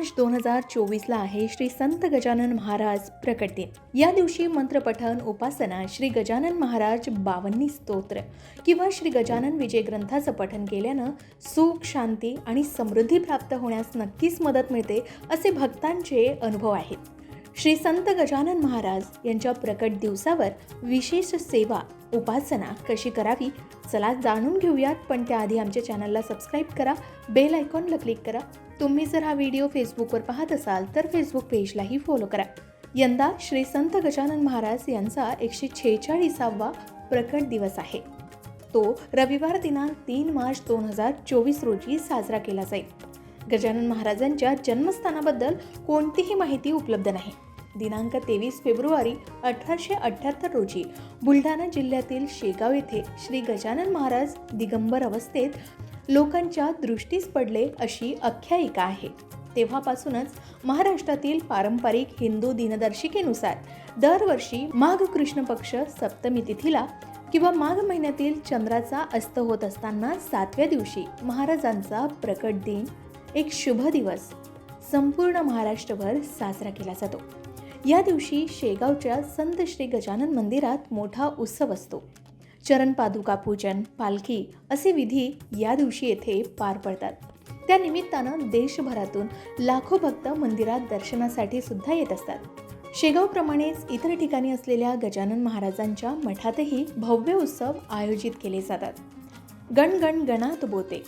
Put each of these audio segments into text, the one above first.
मार्च दोन हजार चोवीसला आहे श्री संत गजानन महाराज प्रकट दिन. या दिवशी मंत्रपठन उपासना श्री गजानन महाराज बावन्नी स्तोत्र किंवा श्री गजानन विजय ग्रंथाचं पठन केल्यानं सुख शांती आणि समृद्धी प्राप्त होण्यास नक्कीच मदत मिळते असे भक्तांचे अनुभव आहेत. श्री संत गजानन महाराज यांच्या प्रकट दिवसावर विशेष सेवा उपासना कशी करावी? चला जाणून घेऊयात पण त्याआधी आमच्या चॅनलला सबस्क्राईब करा बेल आयकॉनला क्लिक करा तुम्ही जर हा व्हिडिओ फेसबुकवर पाहत असाल तर फेसबुक पेजलाही फॉलो करा. यंदा श्री संत गजानन महाराज यांचा एकशे छेचाळीसावा प्रकट दिवस आहे. तो रविवार दिनांक तीन मार्च दोन हजार चोवीस रोजी साजरा केला जाईल. गजानन महाराजांच्या जन्मस्थानाबद्दल कोणतीही माहिती उपलब्ध नाही. दिनांक तेवीस फेब्रुवारी अठराशे अठ्ठ्याहत्तर रोजी बुलढाणा जिल्ह्यातील शेगाव येथे श्री गजानन महाराज दिगंबर अवस्थेत लोकांच्या दृष्टीस पडले अशी आख्यायिका आहे. तेव्हापासूनच महाराष्ट्रातील पारंपरिक हिंदू दिनदर्शिकेनुसार दरवर्षी माघ कृष्ण पक्ष सप्तमी तिथीला किंवा माघ महिन्यातील चंद्राचा अस्त होत असताना सातव्या दिवशी महाराजांचा प्रकट दिन एक शुभ दिवस संपूर्ण महाराष्ट्रभर साजरा केला जातो. या दिवशी शेगावच्या संत श्री गजानन मंदिरात मोठा उत्सव असतो. चरण पादुका पूजन पालखी असे विधी या दिवशी येथे पार पडतात. त्या निमित्तानं देशभरातून लाखो भक्त मंदिरात दर्शनासाठी सुद्धा येत असतात. शेगावप्रमाणेच इतर ठिकाणी असलेल्या गजानन महाराजांच्या मठातही भव्य उत्सव आयोजित केले जातात. गण गण गणात बोते.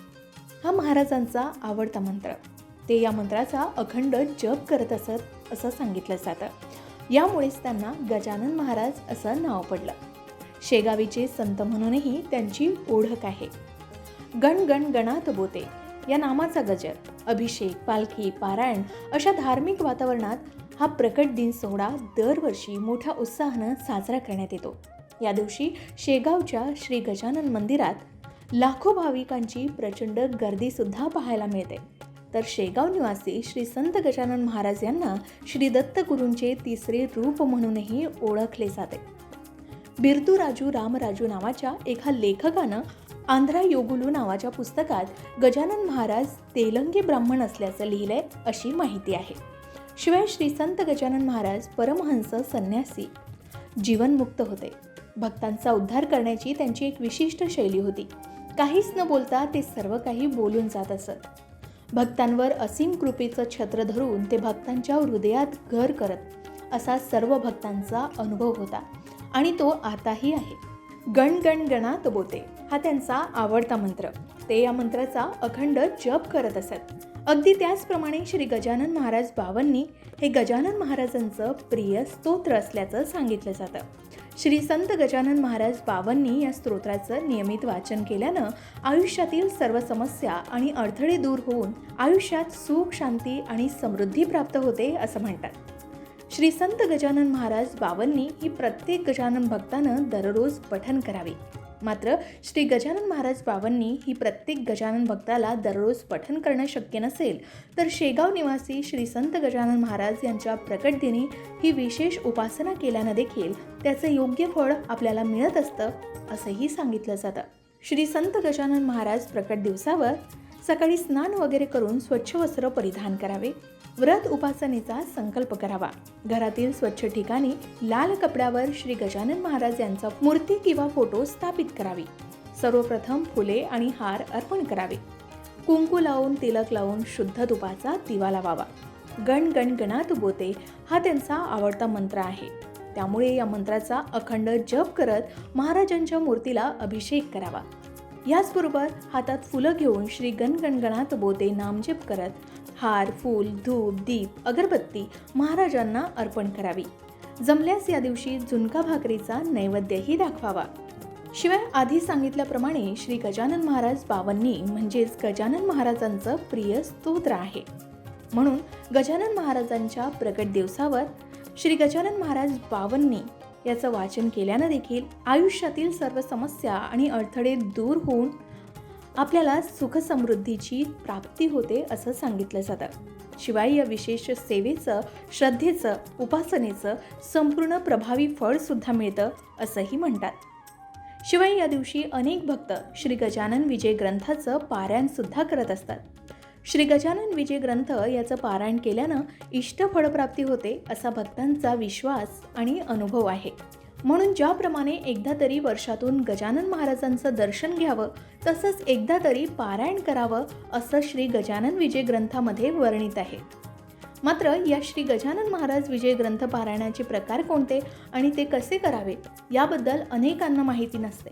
हा महाराजांचा आवडता मंत्र. ते या मंत्राचा अखंड जप करत असत असं सांगितलं जातं. यामुळेच त्यांना गजानन महाराज असं नाव पडलं. शेगावीचे संत म्हणूनही त्यांची ओळख आहे. गण गण गणात बोते. या नामाचा गजर अभिषेक पालखी पारायण अशा धार्मिक वातावरणात हा प्रकट दिन सोहळा दरवर्षी मोठ्या उत्साहानं साजरा करण्यात येतो. या दिवशी शेगावच्या श्री गजानन मंदिरात लाखो भाविकांची प्रचंड गर्दीसुद्धा पाहायला मिळते. तर शेगाव निवासी श्री संत गजानन महाराज यांना श्री दत्तगुरूंचे तिसरे रूप म्हणूनही ओळखले जाते. बिरदू राजू रामराजू नावाच्या एका लेखकानं आंध्रा योगुलू नावाच्या पुस्तकात गजानन महाराज तेलंगी ब्राह्मण असल्याचं लिहिलंय अशी माहिती आहे. शिवाय श्री संत गजानन महाराज परमहंस संन्यासी जीवनमुक्त होते. भक्तांचा उद्धार करण्याची त्यांची एक विशिष्ट शैली होती. काहीच न बोलता ते सर्व काही बोलून जात असत. भक्तांवर असीम कृपेचं छत्र धरून ते भक्तांच्या हृदयात घर करत असा सर्व भक्तांचा अनुभव होता. आणि तो आताही आहे. गण गण गणात बोते हा त्यांचा आवडता मंत्र. ते या मंत्राचा अखंड जप करत असत. अगदी त्याचप्रमाणे श्री गजानन महाराज बावांनी हे गजानन महाराजांचं प्रिय स्तोत्र असल्याचं सांगितलं जातं. श्री संत गजानन महाराज बावांनी या स्तोत्राचं नियमित वाचन केल्यानं आयुष्यातील सर्व समस्या आणि अडथळे दूर होऊन आयुष्यात सुख शांती आणि समृद्धी प्राप्त होते असं म्हणतात. श्री संत गजानन महाराज बावन्नी ही प्रत्येक गजानन भक्तानं दररोज पठन करावे. मात्र श्री गजानन महाराज बावन्नी ही प्रत्येक गजानन भक्ताला दररोज पठन करणं शक्य नसेल तर शेगाव निवासी श्री संत गजानन महाराज यांच्या प्रकट दिनी ही विशेष उपासना केल्यानं देखील त्याचं योग्य फळ आपल्याला मिळत असतं असंही सांगितलं जातं. श्री संत गजानन महाराज प्रकट दिवसावर सकाळी स्नान वगैरे करून स्वच्छ वस्त्र परिधान करावे. व्रत उपासनेचा संकल्प करावा. घरातील स्वच्छ ठिकाणी लाल कपड्यावर श्री गजानन महाराज यांचा मूर्ती किंवा फोटो स्थापित करावी. सर्वप्रथम फुले आणि हार अर्पण करावे. कुंकू लावून तिलक लावून शुद्ध तुपाचा दिवा लावावा. गण गण गणात बोते हा त्यांचा आवडता मंत्र आहे. त्यामुळे या मंत्राचा अखंड जप करत महाराजांच्या मूर्तीला अभिषेक करावा. याचबरोबर हातात फुलं घेऊन श्री गणगणगणात बोते नामजप करत हार फूल धूप दीप अगरबत्ती महाराजांना अर्पण करावी. जमल्यास या दिवशी झुणका भाकरीचा नैवेद्यही दाखवावा. शिवाय आधी सांगितल्याप्रमाणे श्री गजानन महाराज बावन्नी म्हणजेच गजानन महाराजांचं प्रिय स्तोत्र आहे. म्हणून गजानन महाराजांच्या प्रकट दिवसावर श्री गजानन महाराज बावन्नी याचं वाचन केल्यानं देखील आयुष्यातील सर्व समस्या आणि अडथळे दूर होऊन आपल्याला सुखसमृद्धीची प्राप्ती होते असं सांगितलं जातं. शिवाय या विशेष सेवेचं श्रद्धेचं उपासनेचं संपूर्ण प्रभावी फळसुद्धा मिळतं असंही म्हणतात. शिवाय या दिवशी अनेक भक्त श्री गजानन विजय ग्रंथाचं पारायणसुद्धा करत असतात. श्री गजानन विजय ग्रंथ याचं पारायण केल्यानं इष्ट फळप्राप्ती होते असा भक्तांचा विश्वास आणि अनुभव आहे. म्हणून ज्याप्रमाणे एकदा तरी वर्षातून गजानन महाराजांचं दर्शन घ्यावं तसंच एकदा तरी पारायण करावं असं श्री गजानन विजय ग्रंथामध्ये वर्णित आहे. मात्र या श्री गजानन महाराज विजय ग्रंथ पारायणाचे प्रकार कोणते आणि ते कसे करावे याबद्दल अनेकांना माहिती नसते.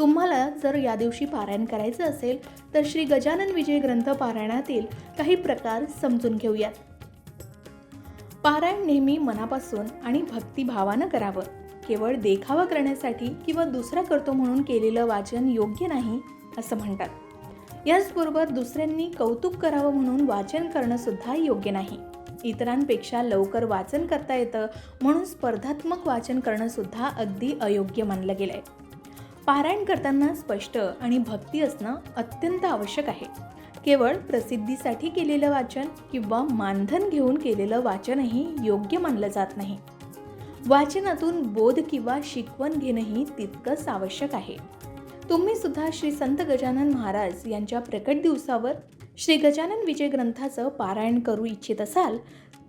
तुम्हाला जर या दिवशी पारायण करायचं असेल तर श्री गजानन विजय ग्रंथ पारायणातील काही प्रकार समजून घेऊयात. पारायण नेहमी मनापासून आणि भक्तिभावानं करावं. केवळ देखावा करण्यासाठी किंवा दुसरा करतो म्हणून केलेलं वाचन योग्य नाही असं म्हणतात. याचबरोबर दुसऱ्यांनी कौतुक करावं म्हणून वाचन करणं सुद्धा योग्य नाही. इतरांपेक्षा लवकर वाचन करता येतं म्हणून स्पर्धात्मक वाचन करणं सुद्धा अगदी अयोग्य मानलं गेलं आहे पारायण करताना स्पष्ट आणि भक्ती असणं अत्यंत आवश्यक आहे. केवळ प्रसिद्धीसाठी केलेलं वाचन किंवा मानधन घेऊन केलेलं वाचनही योग्य मानलं जात नाही. वाचनातून बोध किंवा शिकवण घेणंही तितकंच आवश्यक आहे. तुम्ही सुद्धा श्री संत गजानन महाराज यांच्या प्रकट दिवसावर श्री गजानन विजय ग्रंथाचं पारायण करू इच्छित असाल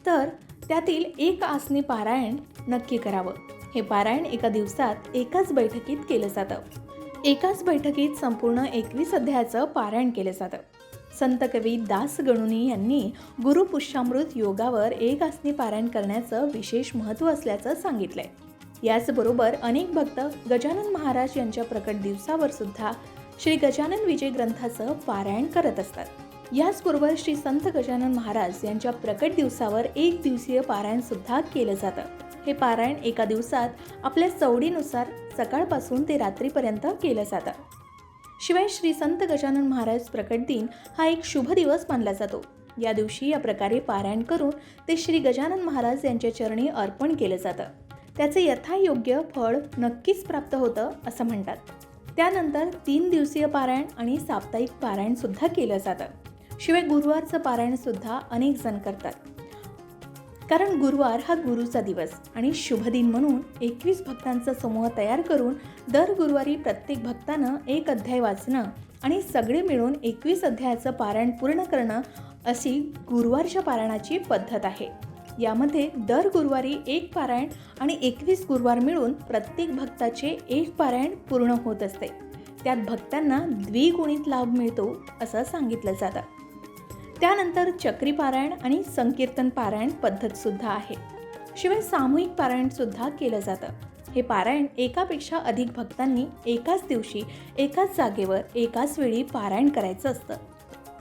तर त्यातील एक आसनी पारायण नक्की करावं. हे पारायण एका दिवसात एकाच बैठकीत केलं जातं. एकाच बैठकीत संपूर्ण एकवीस अध्यायाचं पारायण केलं जातं. संत कवी दास गणुनी यांनी गुरुपुष्यामृत योगावर एक आसनी पारायण करण्याचं विशेष महत्त्व असल्याचं सांगितलंय. याचबरोबर अनेक भक्त गजानन महाराज यांच्या प्रकट दिवसावर सुद्धा श्री गजानन विजय ग्रंथाचं पारायण करत असतात. याचबरोबर श्री संत गजानन महाराज यांच्या प्रकट दिवसावर एक दिवसीय पारायण सुद्धा केलं जातं. हे पारायण एका दिवसात आपल्या चवडीनुसार सकाळपासून ते रात्रीपर्यंत केलं जातं. शिवाय श्री संत गजानन महाराज प्रकट दिन हा एक शुभ दिवस मानला जातो. या दिवशी या प्रकारे पारायण करून ते श्री गजानन महाराज यांच्या चरणी अर्पण केलं जातं. त्याचे यथायोग्य फळ नक्कीच प्राप्त होतं असं म्हणतात. त्यानंतर तीन दिवसीय पारायण आणि साप्ताहिक पारायणसुद्धा केलं जातं. शिवाय गुरुवारचं पारायणसुद्धा अनेक जण करतात. कारण गुरुवार हा गुरुचा दिवस आणि शुभ दिन म्हणून एकवीस भक्तांचा समूह तयार करून दर गुरुवारी प्रत्येक भक्तानं एक अध्याय वाचणं आणि सगळे मिळून एकवीस अध्यायाचं पारायण पूर्ण करणं अशी गुरुवारच्या पारायणाची पद्धत आहे. यामध्ये दर गुरुवारी एक पारायण आणि एकवीस गुरुवार मिळून प्रत्येक भक्ताचे एक पारायण पूर्ण होत असते. त्यात भक्तांना द्विगुणित लाभ मिळतो असं सांगितलं जातं. त्यानंतर चक्री पारायण आणि संकीर्तन पारायण पद्धतसुद्धा आहे. शिवाय सामूहिक पारायणसुद्धा केलं जातं. हे पारायण एकापेक्षा अधिक भक्तांनी एकाच दिवशी एकाच जागेवर एकाच वेळी पारायण करायचं असतं.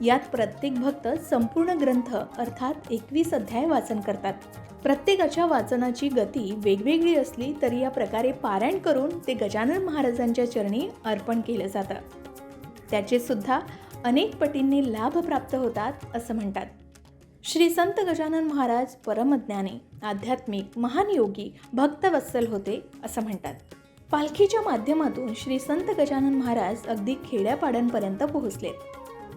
यात प्रत्येक भक्त संपूर्ण ग्रंथ अर्थात एकवीस अध्याय वाचन करतात. प्रत्येकाच्या वाचनाची गती वेगवेगळी असली तरी या प्रकारे पारायण करून ते गजानन महाराजांच्या चरणी अर्पण केलं जातं. त्याचे सुद्धा अनेक पटींनी लाभ प्राप्त होतात असं म्हणतात. श्री संत गजानन महाराज परमज्ञानी आध्यात्मिक महान योगी भक्तवत्सल होते असं म्हणतात. पालखीच्या माध्यमातून श्री संत गजानन महाराज अगदी खेड्यापाड्यांपर्यंत पोहोचले.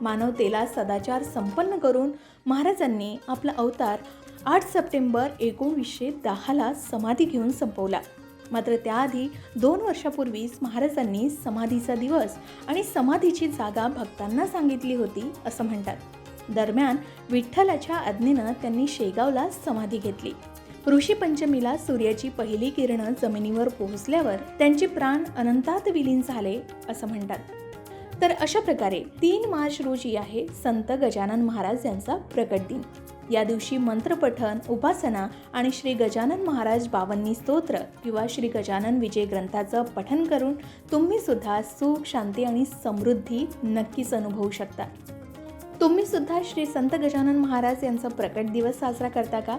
मानवतेला सदाचार संपन्न करून महाराजांनी आपला अवतार आठ सप्टेंबर एकोणीसशे दहाला समाधी घेऊन संपवला. मात्र त्याआधी दोन वर्षापूर्वीच महाराजांनी समाधीचा दिवस आणि समाधीची जागा भक्तांना सांगितली होती असं म्हणतात. दरम्यान विठ्ठलाच्या आज्ञेनं त्यांनी शेगावला समाधी घेतली. ऋषी पंचमीला सूर्याची पहिली किरणं जमिनीवर पोहोचल्यावर त्यांचे प्राण अनंतात विलीन झाले असं म्हणतात. तर अशा प्रकारे तीन मार्च रोजी आहे संत गजानन महाराज यांचा प्रकट दिन. या दिवशी मंत्रपठन उपासना आणि श्री गजानन महाराज बावन्नी स्तोत्र किंवा श्री गजानन विजय ग्रंथाचं पठन करून तुम्ही सुद्धा सुख शांती आणि समृद्धी नक्कीच अनुभवू शकता. तुम्ही सुद्धा श्री संत गजानन महाराज यांचा प्रकट दिवस साजरा करता का?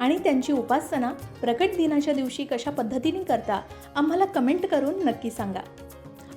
आणि त्यांची उपासना प्रकट दिनाच्या दिवशी कशा पद्धतीने करता? आम्हाला कमेंट करून नक्की सांगा.